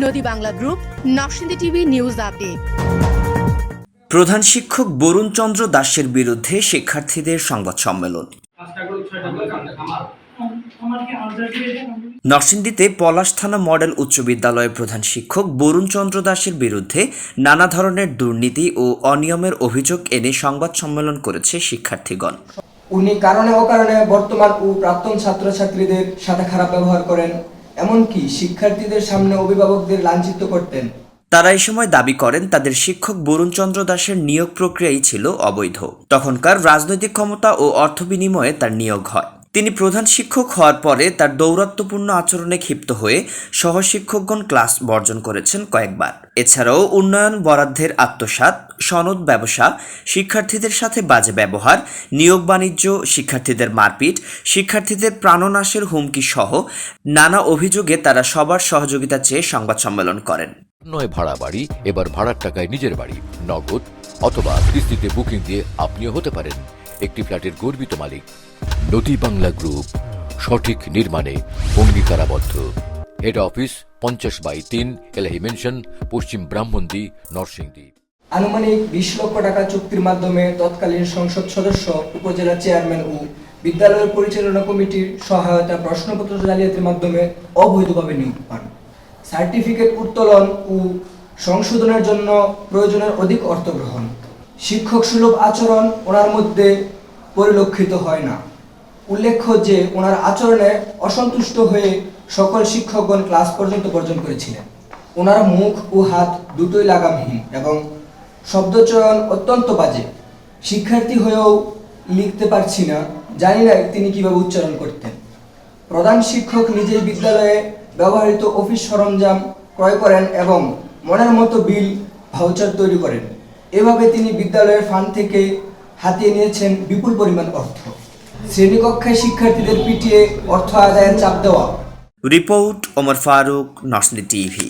নদী Bangla group Narsingdi TV news update. প্রধান শিক্ষক বরুণ চন্দ্র দাসের বিরুদ্ধে শিক্ষার্থীদের সংবাদ সম্মেলন। নরসিংদীতে পলাশ থানা মডেল উচ্চ বিদ্যালয়ের প্রধান শিক্ষক বরুণ চন্দ্র দাসের বিরুদ্ধে নানা ধরনের দুর্নীতি ও অনিয়মের অভিযোগ এনে সংবাদ সম্মেলন করেছে শিক্ষার্থীগণ। উনি কারণে অকারণে বর্তমান ও প্রাক্তন ছাত্রছাত্রীদের সাথে খারাপ ব্যবহার করেন। এমনকি শিক্ষার্থীদের সামনে অভিভাবকদের লাঞ্ছিত করতেন। তারা এই সময় দাবি করেন, তাদের শিক্ষক বরুণ চন্দ্র দাসের নিয়োগ প্রক্রিয়াই ছিল অবৈধ। তখনকার রাজনৈতিক ক্ষমতা ও অর্থ বিনিময়ে তার নিয়োগ হয়। তিনি প্রধান শিক্ষক হওয়ার পরে তার দৌরাত্ম্যপূর্ণ আচরণে ক্ষিপ্ত হয়ে সহশিক্ষকগণ ক্লাস বর্জন করেছেন কয়েকবার। এছাড়াও উন্নয়ন বরাদ্দের আত্মসাৎ, সনদ ব্যবসা, শিক্ষার্থীদের সাথে বাজে ব্যবহার, নিয়োগ বাণিজ্য, শিক্ষার্থীদের মারপিট, শিক্ষার্থীদের প্রাণনাশের হুমকি সহ নানা অভিযোগে তারা সবার সহযোগিতা চেয়ে সংবাদ সম্মেলন করেন। নয় ভাড়া বাড়ি, এবার ভাড়ার টাকায় নিজের বাড়ি, নগদ অথবা কিস্তিতে বুকিং দিয়ে আপনিও হতে পারেন। একটি ফ্ল্যাটের গর্বিত মালিক। নদী বাংলা গ্রুপ, সঠিক নির্মাণে অঙ্গীকারাবদ্ধ। হেড অফিস পঞ্চাশ বাই তিন এলাহি মেনশন পশ্চিম ব্রাহ্মণদী, নরসিংদী। আনুমানিক বিশ লক্ষ টাকা চুক্তির মাধ্যমে তৎকালীন সংসদ সদস্য, উপজেলা চেয়ারম্যান ও বিদ্যালয়ের পরিচালনা কমিটির সহায়তা প্রশ্নপত্র জালিয়াতির মাধ্যমে অবৈধভাবে নিয়োগ পান। সার্টিফিকেট উত্তোলন ও সংশোধনের জন্য প্রয়োজনের অধিক অর্থ গ্রহণ। শিক্ষক সুলভ আচরণ ওনার মধ্যে পরিলক্ষিত হয় না। উল্লেখ্য যে ওনার আচরণে অসন্তুষ্ট হয়ে সকল শিক্ষকগণ ক্লাস পর্যন্ত বর্জন করেছিলেন। ওনার মুখ ও হাত দুটোই লাগামহীন এবং শব্দচয়ন অত্যন্ত বাজে। শিক্ষার্থী হয়েও লিখতে পারছি না, জানি না তিনি কীভাবে উচ্চারণ করতেন। প্রধান শিক্ষক নিজেই বিদ্যালয়ে ব্যবহৃত অফিস সরঞ্জাম ক্রয় করেন এবং মনের মতো বিল ভাউচার তৈরি করেন। এভাবে তিনি বিদ্যালয়ের ফান্ড থেকে হাতিয়ে নিয়েছেন বিপুল পরিমাণ অর্থ। শ্রেণীকক্ষায় শিক্ষার্থীদের পিটিয়ে অর্থ আদায়ের চাপ দেওয়া। রিপোর্ট ওমর ফারুক নসনি টিভি।